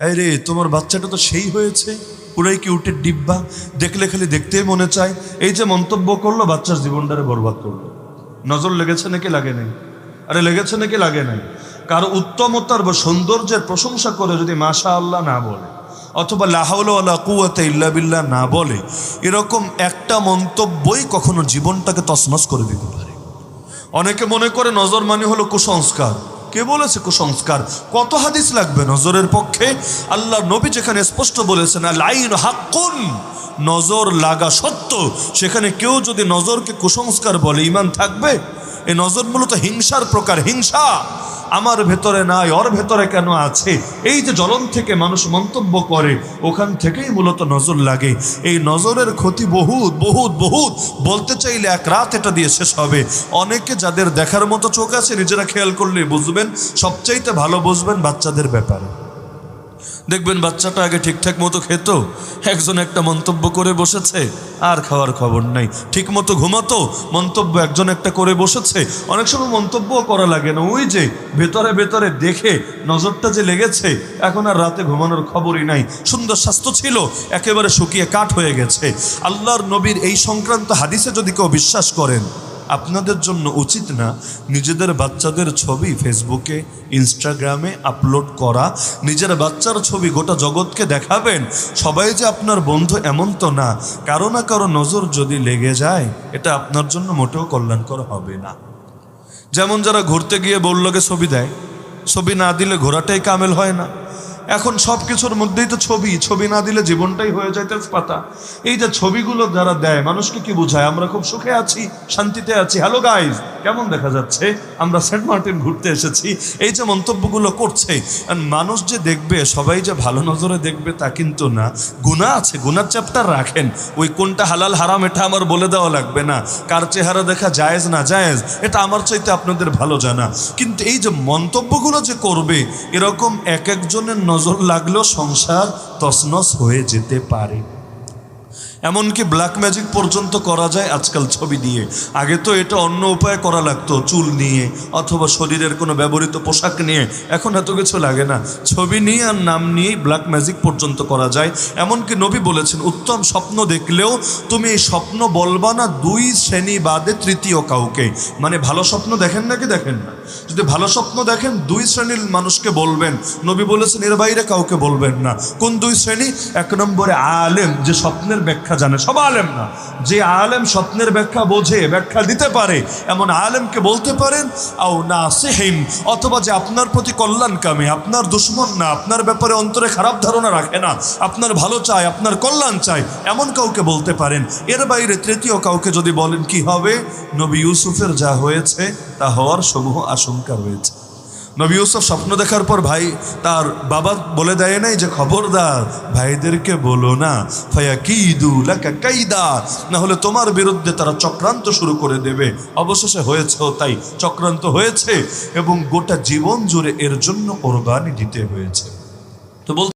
এই রে, তোমার বাচ্চাটা তো সেই হয়েছে। পুরাই কি উঠে ডিব্বা? দেখলে খালি দেখতেই মনে চায়। এই যে মন্তব্য করল, বাচ্চার জীবনটারে বরবাদ করল। নজর লেগেছে নাকি লাগে নাই? আরে লেগেছে নাকি লাগে নাই? কারও উত্তমতার বা সৌন্দর্যের প্রশংসা করে যদি মাশা আল্লাহ না বলে, অথবা লাহাউলা কুয়াতে ইল্লা বিল্লাহ না বলে, এরকম একটা মন্তব্যই কখনো জীবনটাকে তছনছ করে দিতে পারে। অনেকে মনে করে নজর মানে হলো কুসংস্কার। কে বলেছে কুসংস্কার? কত হাদিস লাগবে নজরের পক্ষে? আল্লাহ নবী যেখানে স্পষ্ট বলেছেন লাইন হাক্কুন নজর লাগা সত্য। সেখানে কেউ যদি নজরকে কুসংস্কার বলে ইমান থাকবে এ নজর মূলত হিংসার প্রকার, হিংসা। আমার ভেতরে নাই, ওর ভেতরে কেন আছে? এই যে জলন থেকে মানুষ মন্তব্য করে, ওখান থেকেই মূলত নজর লাগে। এই নজরের ক্ষতি বহুত বহুত বহুত। বলতে চাইলে এক রাত এটা দিয়ে শেষ হবে। অনেকে যাদের দেখার মতো চোখ আছে, নিজেরা খেয়াল করলে বুঝবেন। সবচাইতে ভালো বুঝবেন বাচ্চাদের ব্যাপারে। দেখবেন বাচ্চাটা আগে ঠিকঠাক মতো খেত, একজন একটা মন্তব্য করে বসেছে, আর খাওয়ার খবর নাই। ঠিক মতো ঘুমাতো, মন্তব্য একজন একটা করে বসেছে। অনেক সময় মন্তব্যও করা লাগে না। ওই যে ভেতরে ভেতরে দেখে নজরটা যে লেগেছে, এখন আর রাতে ঘুমানোর খবরই নাই। সুন্দর স্বাস্থ্য ছিল, একেবারে শুকিয়ে কাঠ হয়ে গেছে। আল্লাহর নবীর এই সংক্রান্ত হাদিসে যদি কেউ বিশ্বাস করেন আপনাদের জন্য উচিত না নিজেদের বাচ্চাদের ছবি ফেসবুকে, ইনস্টাগ্রামে আপলোড করা। নিজের বাচ্চার ছবি গোটা জগৎকে দেখাবেন। সবাই যে আপনার বন্ধু এমন তো না। কারও না কারও নজর যদি লেগে যায়, এটা আপনার জন্য মোটেও কল্যাণকর হবে না। যেমন যারা ঘুরতে গিয়ে বললোকে ছবি দেয়, ছবি না দিলে ঘোরাটাই কামেল হয় না। এখন সব কিছুর মধ্যেই তো ছবি। ছবি না দিলে জীবনটাই হয়ে যায় তেজপাতা। এই যে ছবিগুলো যারা দেয়, মানুষকে কি বোঝায়? আমরা খুব সুখে আছি, শান্তিতে আছি। হ্যালো গাইজ কেমন দেখা যাচ্ছে? আমরা সেন্ট মার্টিন ঘুরতে এসেছি। এই যে মন্তব্যগুলো করছে মানুষ যে দেখবে, সবাই যে ভালো নজরে দেখবে তা কিন্তু না। গুণা আছে গুনার চ্যাপ্টার রাখেন। ওই কোনটা হালাল, হারাম, এটা আমার বলে দেওয়া লাগবে না। কার চেহারা দেখা জায়েজ, না জায়েজ, এটা আমার চাইতে আপনাদের ভালো জানা। কিন্তু এই যে মন্তব্যগুলো যে করবে, এরকম এক একজনের লাগলেও সংসার তছনছ হয়ে যেতে পারে। এমনকি ব্ল্যাক ম্যাজিক পর্যন্ত করা যায় আজকাল ছবি দিয়ে। আগে তো এটা অন্য উপায়ে করা লাগতো, চুল নিয়ে অথবা শরীরের কোনো ব্যবহৃত পোশাক নিয়ে। এখন এত কিছু লাগে না। ছবি নিয়ে আর নাম নিয়েই ব্ল্যাক ম্যাজিক পর্যন্ত করা যায়। এমনকি নবী বলেছেন, উত্তম স্বপ্ন দেখলেও তুমি এই স্বপ্ন বলবা না দুই শ্রেণি বাদে তৃতীয় কাউকে। মানে ভালো স্বপ্ন দেখেন নাকি দেখেন না? যদি ভালো স্বপ্ন দেখেন, দুই শ্রেণির মানুষকে বলবেন। নবী বলেছেন, এর বাইরে কাউকে বলবেন না। কোন দুই শ্রেণি? এক নম্বরে আলেম, যে স্বপ্নের ব্যাখ্যা জানে, সব আলেম না। যে আলেম স্বপ্নের ব্যাখ্যা বোঝে, ব্যাখ্যা দিতে পারে, এমন আলেমকে বলতে পারেন, আও না সেহিম অথবা যে আপনার প্রতি কল্যাণকামী, আপনার দুশ্মন না, আপনার ব্যাপারে অন্তরে খারাপ ধারণা রাখে না, আপনার ভালো চায়, আপনার কল্যাণ চায়, এমন কাউকে বলতে পারেন। এর বাইরে তৃতীয় কাউকে যদি বলেন, কি হবে? নবী ইউসুফের যা হয়েছে, তা হওয়ার সমূহ আশঙ্কা রয়েছে। নবী ইউসুফ স্বপ্ন দেখার পর ভাই তার বাবা বলে দেয় নাই যে, খবরদার, ভাইদেরকে বলো না। ফায়া কিদু লাকা কাইদা। না হলে তোমার বিরুদ্ধে তারা চক্রান্ত শুরু করে দেবে। অবশেষে হয়েছে তাই, চক্রান্ত হয়েছে এবং গোটা জীবন জুড়ে এর জন্য কোরবানি দিতে হয়েছে। তো বল